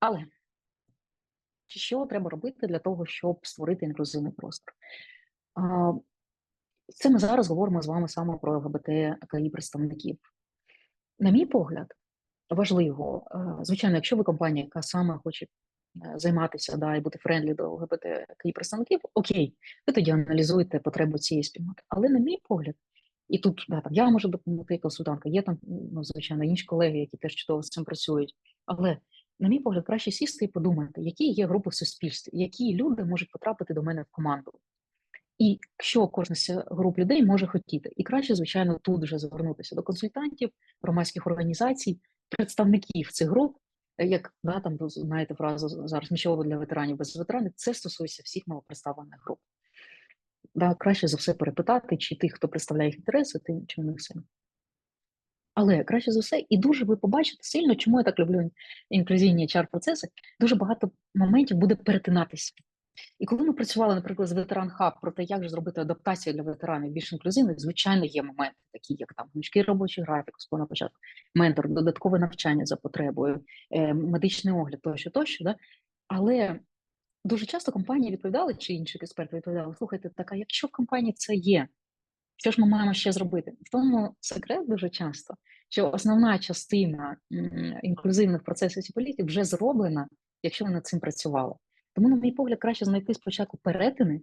Але що треба робити для того, щоб створити інклюзивний простор? Це ми зараз говоримо з вами саме про ЛГБТКІ представників. На мій погляд, важливо, е, звичайно, якщо ви компанія, яка саме хоче е, займатися да, і бути френдлі до ЛГБТКІ представників, окей, ви тоді аналізуєте потребу цієї спільноти. Але на мій погляд, і тут да, там, я можу допомогти консультантка, є там, ну, звичайно, інші колеги, які теж чудово з цим працюють. Але, на мій погляд, краще сісти і подумати, які є групи в суспільстві, які люди можуть потрапити до мене в команду. І що кожна з груп людей може хотіти, і краще, звичайно, тут вже звернутися до консультантів, громадських організацій, представників цих груп, як да, там знаєте фразу зараз нічого для ветеранів без ветеранів, це стосується всіх малопредставлених груп. Да, Краще за все перепитати, чи тих, хто представляє їх інтереси, тим чи в них син. Але краще за все, і дуже ви побачите сильно, чому я так люблю інклюзійні hr процеси дуже багато моментів буде перетинатися. І коли ми працювали, наприклад, з ветеран хаб про те, як зробити адаптацію для ветеранів більш інклюзивних, звичайно, є моменти, такі як там гнучкий робочий графік, на початку, ментор, додаткове навчання за потребою, е, медичний огляд, тощо, тощо. Да? Але дуже часто компанії відповідали, чи інші експерти відповідали: слухайте, так а якщо в компанії це є, що ж ми маємо ще зробити? В тому секрет дуже часто, що основна частина інклюзивних процесів і політик вже зроблена, якщо ви над цим працювали. Тому, на мій погляд, краще знайти спочатку перетини,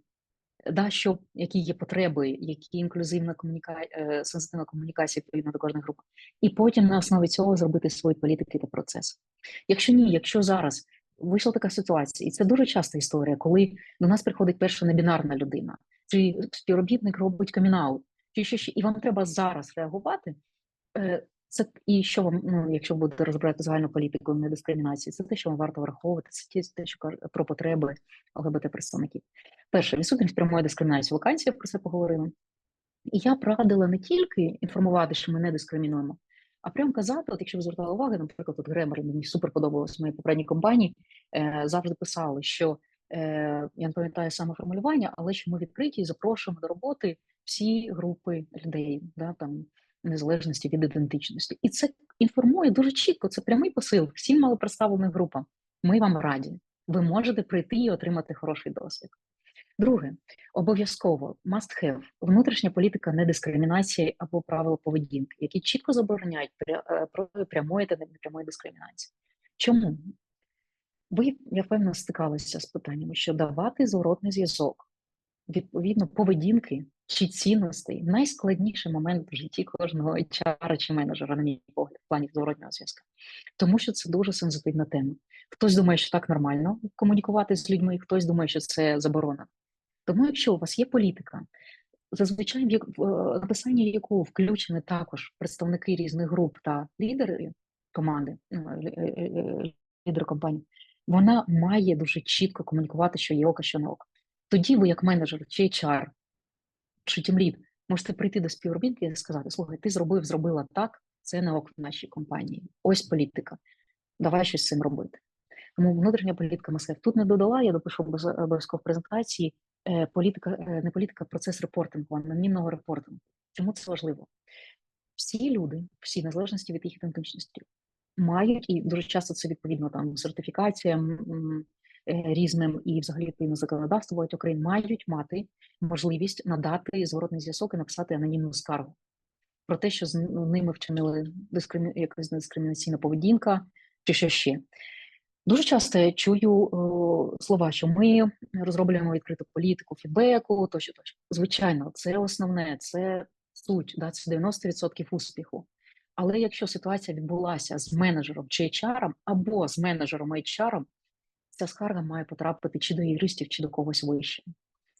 да, що, які є потреби, які інклюзивна комунікація, е, сенситивна комунікація відповідно до кожної групи, і потім на основі цього зробити свої політики та процеси. Якщо ні, якщо зараз вийшла така ситуація, і це дуже часта історія, коли до нас приходить перша небінарна людина, чи співробітник робить камінаут, чи що ще, і вам треба зараз реагувати. Е, це і що вам, ну якщо будете розбирати загальну політику недискримінації, це те, що вам варто враховувати, це те, що про потреби ЛГБТ представників. Перше, відсутність прямої дискримінації вакансія, про це поговорили. І я порадила не тільки інформувати, що ми не дискримінуємо, а прямо казати, от якщо ви звертали увагу, наприклад, от Гремер, мені супер подобалось в моїй попередній компанії, е, завжди писали, що я не пам'ятаю саме формулювання, але що ми відкриті і запрошуємо до роботи всі групи людей, да, там незалежності від ідентичності. І це інформує дуже чітко. Це прямий посил всім малопредставленим групам. Ми вам раді. Ви можете прийти і отримати хороший досвід. Друге, обов'язково must have внутрішня політика недискримінації або правила поведінки, які чітко забороняють е, прямої та непрямої дискримінації. Чому? Ви, я впевнено, стикалися з питаннями, що давати зворотний зв'язок відповідно поведінки чи цінностей найскладніший момент в житті кожного HR чи менеджера, на мій погляд, в плані зворотнього зв'язку. Тому що це дуже сенситивна тема. Хтось думає, що так нормально комунікувати з людьми, хтось думає, що це заборона. Тому, якщо у вас є політика, зазвичай в е, написанні якого включені також представники різних груп та лідери команди, ну, лідери компанії, вона має дуже чітко комунікувати, що є око, що не око. Тоді ви, як менеджер чи HR, чи тімлід, можете прийти до співробітника і сказати: слухай, ти зробив, зробила так, це не ок в нашій компанії. Ось політика. Давай щось з цим робити. Тому внутрішня політика МСФ тут не додала, я допишу обов'язково в презентації. Е, політика, е, не політика, а процес репортингу, анонімного репортингу. Чому це важливо? Всі люди, всі незалежності від їх ідентичності, мають, і дуже часто це відповідно там сертифікаціям Е, різним і, взагалі, відповідно законодавство України мають мати можливість надати зворотний зв'язок і написати анонімну скаргу про те, що з ну, ними вчинили дискримі... якась дискримінаційна поведінка чи що ще. Дуже часто я чую о, слова, що ми розроблюємо відкриту політику, фідбеку, тощо тощо. Звичайно, це основне, це суть, да, це 90% успіху. Але якщо ситуація відбулася з менеджером чи HR, або з менеджером HR, ця скарга має потрапити чи до юристів, чи до когось вище.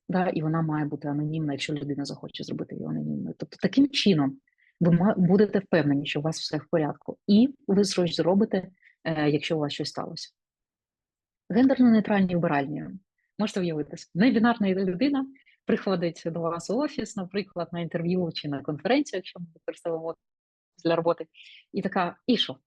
Да, І вона має бути анонімна, якщо людина захоче зробити її анонімною. Тобто, таким чином ви будете впевнені, що у вас все в порядку, і ви зробите, е, якщо у вас щось сталося. Гендерно-нейтральні вбиральні. Можете уявити, небінарна людина приходить до вас у офіс, наприклад, на інтерв'ю чи на конференцію, якщо ми використовуємо для роботи, і така: і що?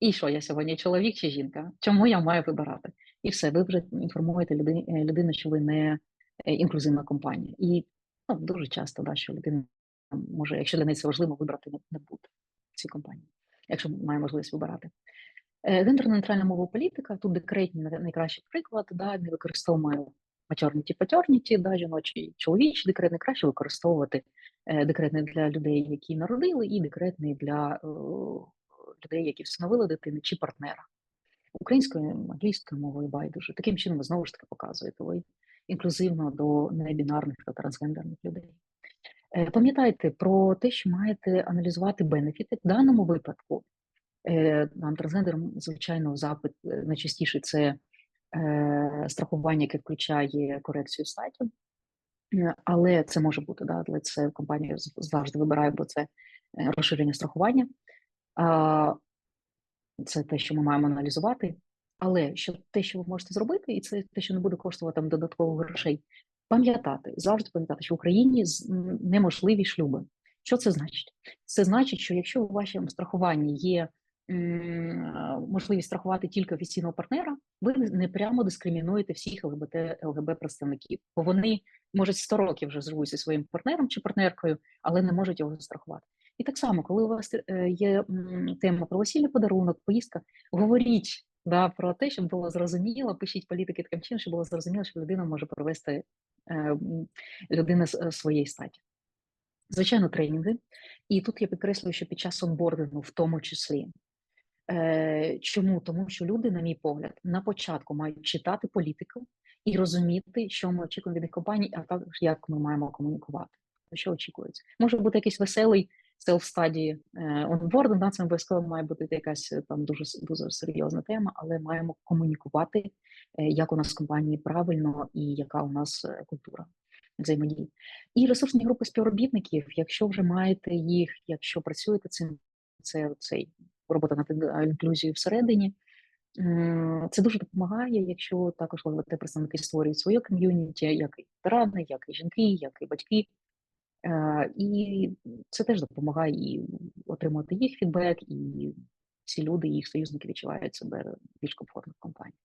І що я сьогодні чоловік чи жінка? Чому я маю вибирати? І все, ви вже інформуєте людину, е, людину, що ви не е, інклюзивна компанія. І ну, дуже часто, да, що людина може, якщо для неї це важливо, вибрати не, буде в цій компанії, якщо має можливість вибирати. Е, Гендерно-нейтральна мова політика, тут декретні най- найкращий приклад, да, не використовуємо maternity paternity, да, жіночий чоловічий декрет, найкраще використовувати декретний для людей, які народили, і декретний для е, людей, які встановили дитини чи партнера. Українською, англійською мовою байдуже. Таким чином ви знову ж таки показуєте ви інклюзивно до небінарних та трансгендерних людей. Е, Пам'ятайте про те, що маєте аналізувати бенефіти в даному випадку. Е, Нам трансгендерам, звичайно, запит е, найчастіше це е, страхування, яке включає корекцію статі. Е, Але це може бути, да, але це компанія завжди вибирає, бо це е, розширення страхування. Це те, що ми маємо аналізувати. Але що те, що ви можете зробити, і це те, що не буде коштувати там додаткових грошей, пам'ятати, завжди пам'ятати, що в Україні неможливі шлюби. Що це значить? Це значить, що якщо у вашому страхуванні є можливість страхувати тільки офіційного партнера, ви не прямо дискримінуєте всіх ЛГБТ ЛГБ представників, бо вони може 100 років вже зі своїм партнером чи партнеркою, але не можуть його застрахувати. І так само, коли у вас е, є тема про весільний подарунок, поїздка, говоріть да, про те, щоб було зрозуміло, пишіть політики таким чином, щоб було зрозуміло, що людина може провести е, людина з е, своєї статі. Звичайно, тренінги. І тут я підкреслюю, що під час онбордингу в тому числі. Е, чому? Тому що люди, на мій погляд, на початку мають читати політику і розуміти, що ми очікуємо від компаній, а також як ми маємо комунікувати. Що очікується? Може бути якийсь веселий селф-стадії онбординг, на це обов'язково має бути якась е, там дуже дуже серйозна тема, але маємо комунікувати, е, як у нас в компанії правильно і яка у нас культура взаємодії. І ресурсні групи співробітників, якщо вже маєте їх, якщо працюєте цим, це цей робота над інклюзією всередині. Це дуже допомагає, якщо також ловити представники створюють своє ком'юніті, як і ветерани, як і жінки, як і батьки. Е, І це теж допомагає і отримати їх фідбек, і всі люди, їх союзники відчувають себе більш комфортно в компанії.